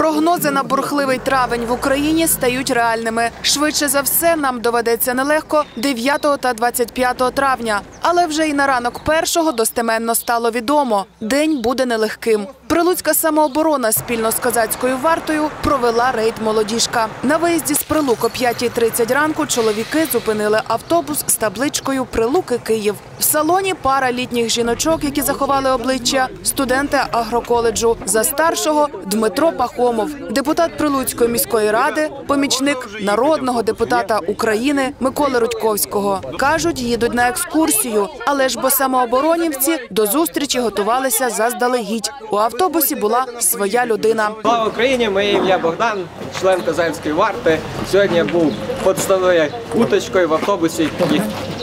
Прогнози на бурхливий травень в Україні стають реальними. Швидше за все, нам доведеться нелегко 9 та 25 травня. Але вже і на ранок першого достеменно стало відомо. День буде нелегким. Прилуцька самооборона спільно з козацькою вартою провела рейд молодіжка. На виїзді з Прилук о 5.30 ранку чоловіки зупинили автобус з табличкою Прилуки Київ. В салоні пара літніх жіночок, які заховали обличчя, студенти агроколеджу. За старшого Дмитро Пахомов, депутат Прилуцької міської ради, помічник народного депутата України Миколи Рудьковського. Кажуть, їдуть на екскурсію, але ж бо самооборонівці до зустрічі готувалися заздалегідь. У автобусі була своя людина. Слава Україні! Моє ім'я Богдан, член Козацької варти. Сьогодні я був подставною уточкою в автобусі,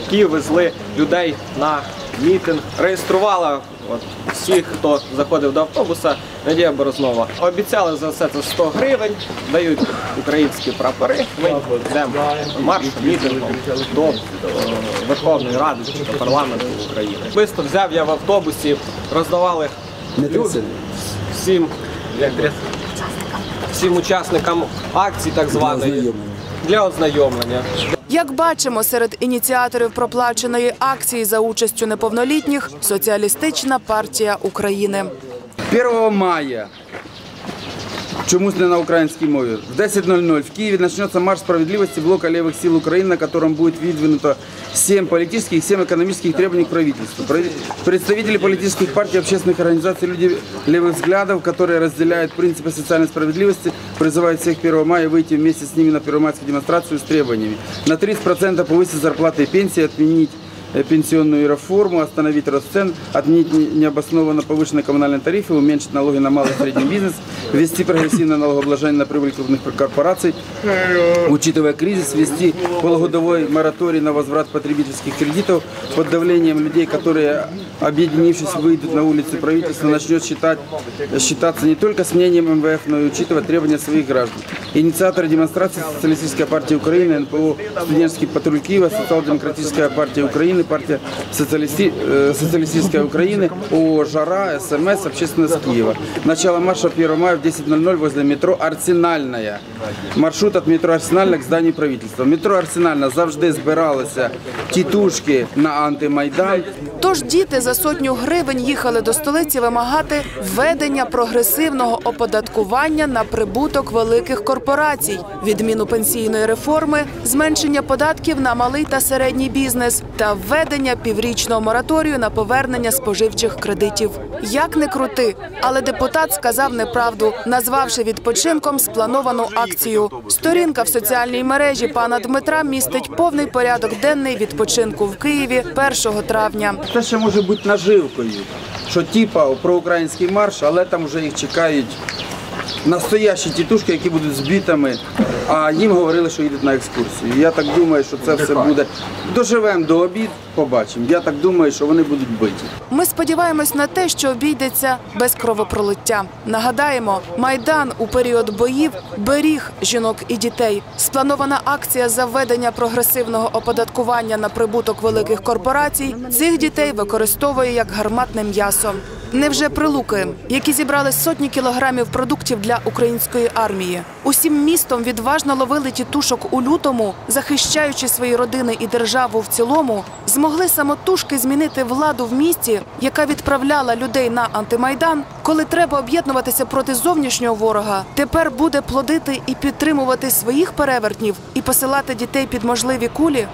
які везли людей на мітинг. Реєструвала от, всіх, хто заходив до автобуса. Надія Борознова. Обіцяли за все це 100 гривень, дають українські прапори. Ми йдемо маршем, мітингом до е, Верховної Ради чи до парламенту України. Бисто взяв я в автобусі, роздавали людям, всім як всім учасникам акції, так званої для ознайомлення. Як бачимо, серед ініціаторів проплаченої акції за участю неповнолітніх Соціалістична партія України. 1 мая, чомусь не на українській мові, в 10.00 в Киеве начнется марш справедливости блока левых сил Украины, на котором будет выдвинуто 7 политических и 7 экономических требований к правительству. Прави- Представители политических партий, общественных организаций, люди левых взглядов, которые разделяют принципы социальной справедливости, призывают всех 1 мая выйти вместе с ними на первомайскую демонстрацию с требованиями. На 30% повысить зарплаты и пенсии, отменить э, пенсионную реформу, остановить рост цен, отменить не- необоснованно повышенные коммунальные тарифы, уменьшить налоги на малый и средний бизнес, ввести прогрессивное налогообложение на прибыль крупных корпораций, учитывая кризис, ввести полугодовой мораторий на возврат потребительских кредитов под давлением людей, которые, объединившись, выйдут на улицы правительства, начнет считать, считаться не только с мнением МВФ, но и учитывать требования своих граждан. Инициаторы демонстрации Социалистическая партия Украины, НПО, студенческий патруль Киева, Социал-демократическая партия Украины, партия партія э, Социалистической Украины, ООО «Жара», СМС, общественность Киева. Начало марша 1 мая в 10.00 возле метро «Арсенальная». Маршрут от метро «Арсенальна» к зданию правительства. Метро «Арсенальна» завжди збиралися тітушки на антимайдан. Тож діти за сотню гривень їхали до столиці вимагати введення прогресивного оподаткування на прибуток великих корпорацій, відміну пенсійної реформи, зменшення податків на малий та середній бізнес та введення піврічного мораторію на повернення споживчих кредитів. Як не крути, але депутат сказав неправду, назвавши відпочинком сплановану акцію. Сторінка в соціальній мережі пана Дмитра містить повний порядок денний відпочинку в Києві 1 травня. Це ще може бути наживкою, що типа проукраїнський марш, але там вже їх чекають настоящі тітушки, які будуть з бітами, а їм говорили, що їдуть на екскурсію. Я так думаю, що це все буде. Доживемо до обід, побачимо. Я так думаю, що вони будуть биті. Ми сподіваємось на те, що обійдеться без кровопролиття. Нагадаємо, майдан у період боїв беріг жінок і дітей. Спланована акція за введення прогресивного оподаткування на прибуток великих корпорацій цих дітей використовує як гарматне м'ясо. Невже прилуки, які зібрали сотні кілограмів продуктів для української армії, усім містом відважно ловили тітушок у лютому, захищаючи свої родини і державу в цілому, змогли самотужки змінити владу в місті, яка відправляла людей на антимайдан, коли треба об'єднуватися проти зовнішнього ворога. Тепер буде плодити і підтримувати своїх перевертнів і посилати дітей під можливі кулі.